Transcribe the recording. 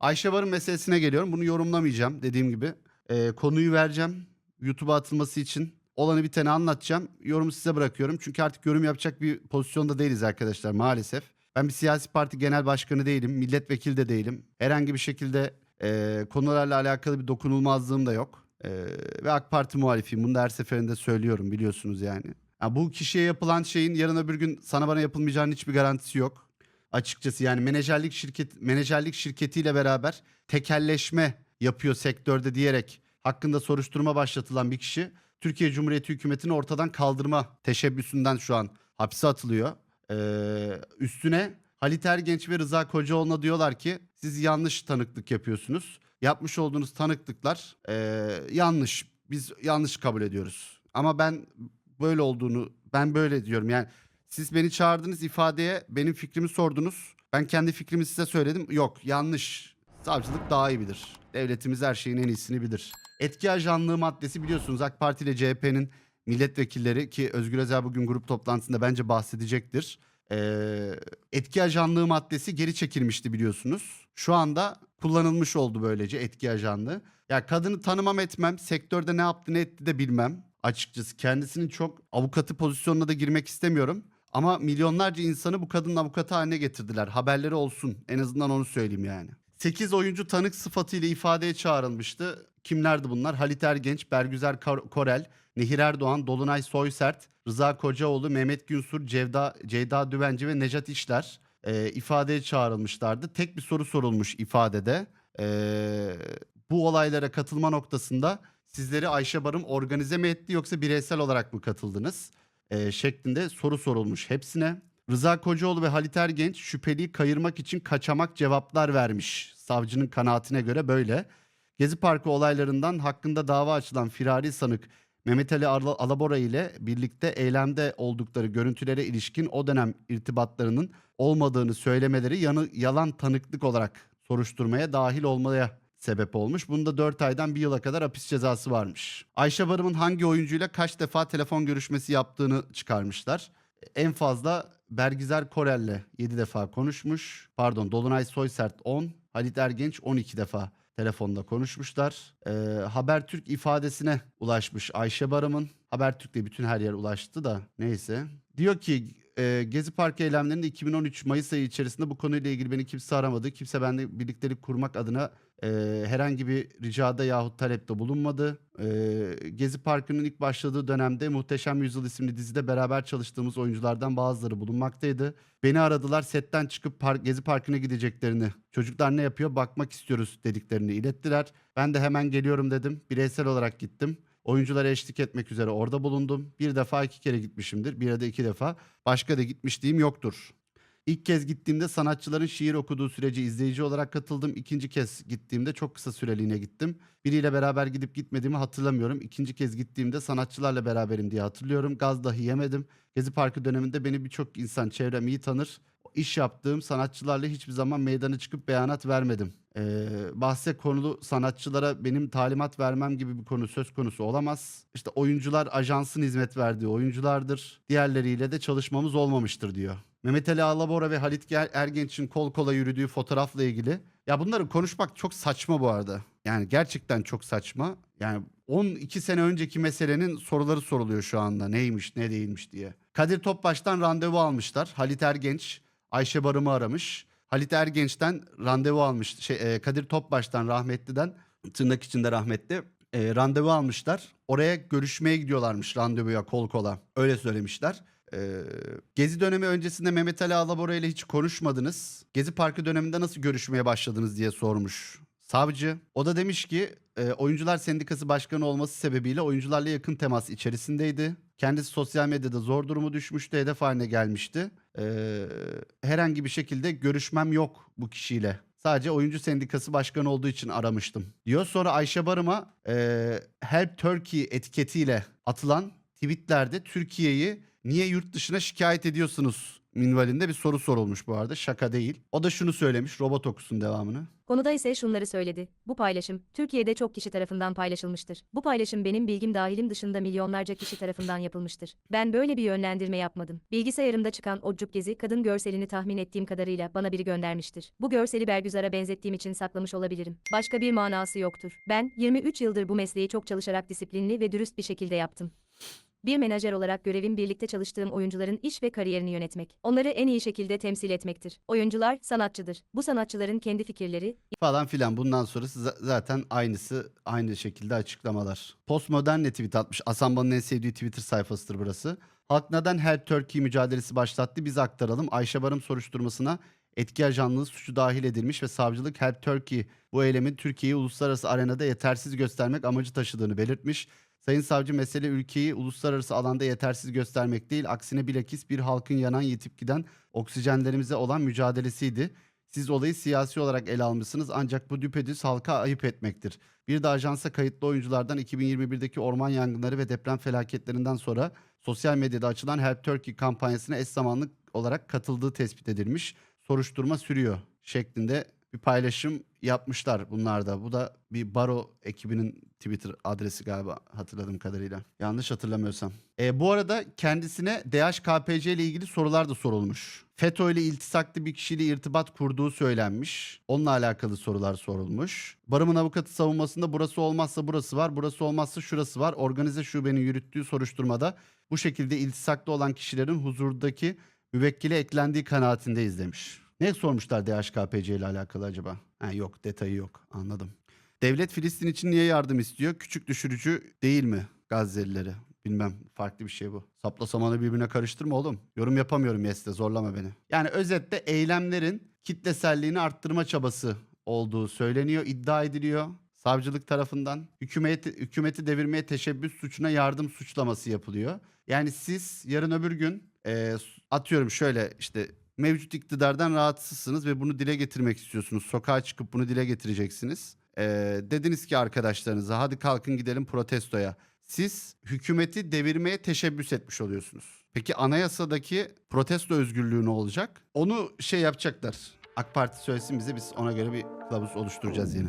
Ayşe Barın meselesine geliyorum. Bunu yorumlamayacağım dediğim gibi. Ee, konuyu vereceğim YouTube'a atılması için. Olanı biteni anlatacağım. Yorumu size bırakıyorum. Çünkü artık yorum yapacak bir pozisyonda değiliz arkadaşlar maalesef. Ben bir siyasi parti genel başkanı değilim. Milletvekili de değilim. Herhangi bir şekilde e, konularla alakalı bir dokunulmazlığım da yok. E, ve AK Parti muhalifiyim. Bunu da her seferinde söylüyorum biliyorsunuz yani. Ya bu kişiye yapılan şeyin yarın öbür gün sana bana yapılmayacağının hiçbir garantisi yok. Açıkçası yani menajerlik şirket menajerlik şirketiyle beraber tekelleşme yapıyor sektörde diyerek hakkında soruşturma başlatılan bir kişi Türkiye Cumhuriyeti hükümetini ortadan kaldırma teşebbüsünden şu an hapse atılıyor. Ee, üstüne Halit Ergenç ve Rıza Kocaoğlu'na diyorlar ki siz yanlış tanıklık yapıyorsunuz. Yapmış olduğunuz tanıklıklar ee, yanlış. Biz yanlış kabul ediyoruz. Ama ben böyle olduğunu ben böyle diyorum. Yani siz beni çağırdınız ifadeye benim fikrimi sordunuz. Ben kendi fikrimi size söyledim. Yok yanlış. Savcılık daha iyi bilir. Devletimiz her şeyin en iyisini bilir. Etki ajanlığı maddesi biliyorsunuz AK Parti ile CHP'nin milletvekilleri ki Özgür Özel bugün grup toplantısında bence bahsedecektir. Ee, etki ajanlığı maddesi geri çekilmişti biliyorsunuz. Şu anda kullanılmış oldu böylece etki ajanlığı. Ya kadını tanımam etmem, sektörde ne yaptı ne etti de bilmem. Açıkçası kendisinin çok avukatı pozisyonuna da girmek istemiyorum. Ama milyonlarca insanı bu kadının avukatı haline getirdiler. Haberleri olsun. En azından onu söyleyeyim yani. 8 oyuncu tanık sıfatıyla ifadeye çağrılmıştı. Kimlerdi bunlar? Halit Ergenç, Bergüzer Korel, Nehir Erdoğan, Dolunay Soysert, Rıza Kocaoğlu, Mehmet Günsur, Cevda, Ceyda Düvenci ve Necat İşler e, ifadeye çağrılmışlardı. Tek bir soru sorulmuş ifadede. E, bu olaylara katılma noktasında sizleri Ayşe Barım organize mi etti yoksa bireysel olarak mı katıldınız? E, şeklinde soru sorulmuş hepsine. Rıza Kocaoğlu ve Halit Ergenç şüpheliyi kayırmak için kaçamak cevaplar vermiş. Savcının kanaatine göre böyle. Gezi Parkı olaylarından hakkında dava açılan firari sanık Mehmet Ali Ala- Alabora ile birlikte eylemde oldukları görüntülere ilişkin o dönem irtibatlarının olmadığını söylemeleri yanı, yalan tanıklık olarak soruşturmaya dahil olmaya sebep olmuş. Bunda 4 aydan 1 yıla kadar hapis cezası varmış. Ayşe Barım'ın hangi oyuncuyla kaç defa telefon görüşmesi yaptığını çıkarmışlar. En fazla Bergizer Korel'le 7 defa konuşmuş. Pardon Dolunay Soysert 10, Halit Ergenç 12 defa telefonda konuşmuşlar. Ee, Habertürk ifadesine ulaşmış Ayşe Barım'ın. Habertürk'le bütün her yer ulaştı da neyse. Diyor ki e, Gezi Parkı eylemlerinde 2013 Mayıs ayı içerisinde bu konuyla ilgili beni kimse aramadı. Kimse benimle birliktelik kurmak adına e, herhangi bir ricada yahut talepte bulunmadı. E, Gezi Parkı'nın ilk başladığı dönemde Muhteşem Yüzyıl isimli dizide beraber çalıştığımız oyunculardan bazıları bulunmaktaydı. Beni aradılar setten çıkıp park, Gezi Parkı'na gideceklerini, çocuklar ne yapıyor bakmak istiyoruz dediklerini ilettiler. Ben de hemen geliyorum dedim. Bireysel olarak gittim. Oyunculara eşlik etmek üzere orada bulundum. Bir defa iki kere gitmişimdir. Bir ya da iki defa. Başka da gitmişliğim yoktur. İlk kez gittiğimde sanatçıların şiir okuduğu sürece izleyici olarak katıldım. İkinci kez gittiğimde çok kısa süreliğine gittim. Biriyle beraber gidip gitmediğimi hatırlamıyorum. İkinci kez gittiğimde sanatçılarla beraberim diye hatırlıyorum. Gaz dahi yemedim. Gezi Parkı döneminde beni birçok insan çevrem iyi tanır. İş yaptığım sanatçılarla hiçbir zaman meydana çıkıp beyanat vermedim. Ee, bahse konulu sanatçılara benim talimat vermem gibi bir konu söz konusu olamaz. İşte oyuncular ajansın hizmet verdiği oyunculardır. Diğerleriyle de çalışmamız olmamıştır diyor. Mehmet Ali Alabora ve Halit Ergenç'in kol kola yürüdüğü fotoğrafla ilgili. Ya bunları konuşmak çok saçma bu arada. Yani gerçekten çok saçma. Yani 12 sene önceki meselenin soruları soruluyor şu anda. Neymiş ne değilmiş diye. Kadir Topbaş'tan randevu almışlar. Halit Ergenç Ayşe Barım'ı aramış. Halit Ergenç'ten randevu almış. Şey, e, Kadir Topbaş'tan rahmetliden tırnak içinde rahmetli e, randevu almışlar. Oraya görüşmeye gidiyorlarmış randevuya kol kola. Öyle söylemişler. E, Gezi dönemi öncesinde Mehmet Ali Alabora ile hiç konuşmadınız. Gezi Parkı döneminde nasıl görüşmeye başladınız diye sormuş savcı. O da demiş ki e, oyuncular sendikası başkanı olması sebebiyle oyuncularla yakın temas içerisindeydi. Kendisi sosyal medyada zor durumu düşmüştü, hedef haline gelmişti. E, herhangi bir şekilde görüşmem yok bu kişiyle. Sadece oyuncu sendikası başkanı olduğu için aramıştım. Diyor sonra Ayşe Barım'a e, Help Turkey etiketiyle atılan tweetlerde Türkiye'yi niye yurt dışına şikayet ediyorsunuz minvalinde bir soru sorulmuş bu arada. Şaka değil. O da şunu söylemiş. Robot okusun devamını. Konuda ise şunları söyledi. Bu paylaşım, Türkiye'de çok kişi tarafından paylaşılmıştır. Bu paylaşım benim bilgim dahilim dışında milyonlarca kişi tarafından yapılmıştır. Ben böyle bir yönlendirme yapmadım. Bilgisayarımda çıkan o gezi kadın görselini tahmin ettiğim kadarıyla bana biri göndermiştir. Bu görseli Bergüzar'a benzettiğim için saklamış olabilirim. Başka bir manası yoktur. Ben, 23 yıldır bu mesleği çok çalışarak disiplinli ve dürüst bir şekilde yaptım. Bir menajer olarak görevim birlikte çalıştığım oyuncuların iş ve kariyerini yönetmek. Onları en iyi şekilde temsil etmektir. Oyuncular sanatçıdır. Bu sanatçıların kendi fikirleri, Falan filan. Bundan sonrası za- zaten aynısı. Aynı şekilde açıklamalar. Postmodern ne tweet atmış? Asamban'ın en sevdiği Twitter sayfasıdır burası. Halk neden Help Turkey mücadelesi başlattı? Biz aktaralım. Ayşe Barım soruşturmasına etki ajanlığı suçu dahil edilmiş ve savcılık Help Turkey bu eylemin Türkiye'yi uluslararası arenada yetersiz göstermek amacı taşıdığını belirtmiş. Sayın savcı mesele ülkeyi uluslararası alanda yetersiz göstermek değil, aksine bilakis bir halkın yanan yitip giden oksijenlerimize olan mücadelesiydi. Siz olayı siyasi olarak ele almışsınız ancak bu düpedüz halka ayıp etmektir. Bir de ajansa kayıtlı oyunculardan 2021'deki orman yangınları ve deprem felaketlerinden sonra sosyal medyada açılan Help Turkey kampanyasına eş zamanlı olarak katıldığı tespit edilmiş. Soruşturma sürüyor şeklinde bir paylaşım yapmışlar bunlar da. Bu da bir baro ekibinin Twitter adresi galiba hatırladığım kadarıyla. Yanlış hatırlamıyorsam. E, bu arada kendisine DHKPC ile ilgili sorular da sorulmuş. FETÖ ile iltisaklı bir kişiyle irtibat kurduğu söylenmiş. Onunla alakalı sorular sorulmuş. Barımın avukatı savunmasında burası olmazsa burası var, burası olmazsa şurası var. Organize şubenin yürüttüğü soruşturmada bu şekilde iltisaklı olan kişilerin huzurdaki müvekkile eklendiği kanaatindeyiz demiş. Ne sormuşlar DHKPC ile alakalı acaba? Ha, yok detayı yok anladım. Devlet Filistin için niye yardım istiyor? Küçük düşürücü değil mi Gazze'lileri? Bilmem farklı bir şey bu. Sapla samanı birbirine karıştırma oğlum. Yorum yapamıyorum Yes'te zorlama beni. Yani özetle eylemlerin kitleselliğini arttırma çabası olduğu söyleniyor, iddia ediliyor. Savcılık tarafından hükümeti, hükümeti devirmeye teşebbüs suçuna yardım suçlaması yapılıyor. Yani siz yarın öbür gün e, atıyorum şöyle işte mevcut iktidardan rahatsızsınız ve bunu dile getirmek istiyorsunuz. Sokağa çıkıp bunu dile getireceksiniz. E, dediniz ki arkadaşlarınıza hadi kalkın gidelim protestoya. Siz hükümeti devirmeye teşebbüs etmiş oluyorsunuz. Peki anayasadaki protesto özgürlüğü ne olacak? Onu şey yapacaklar. AK Parti söylesin bize biz ona göre bir kılavuz oluşturacağız yine.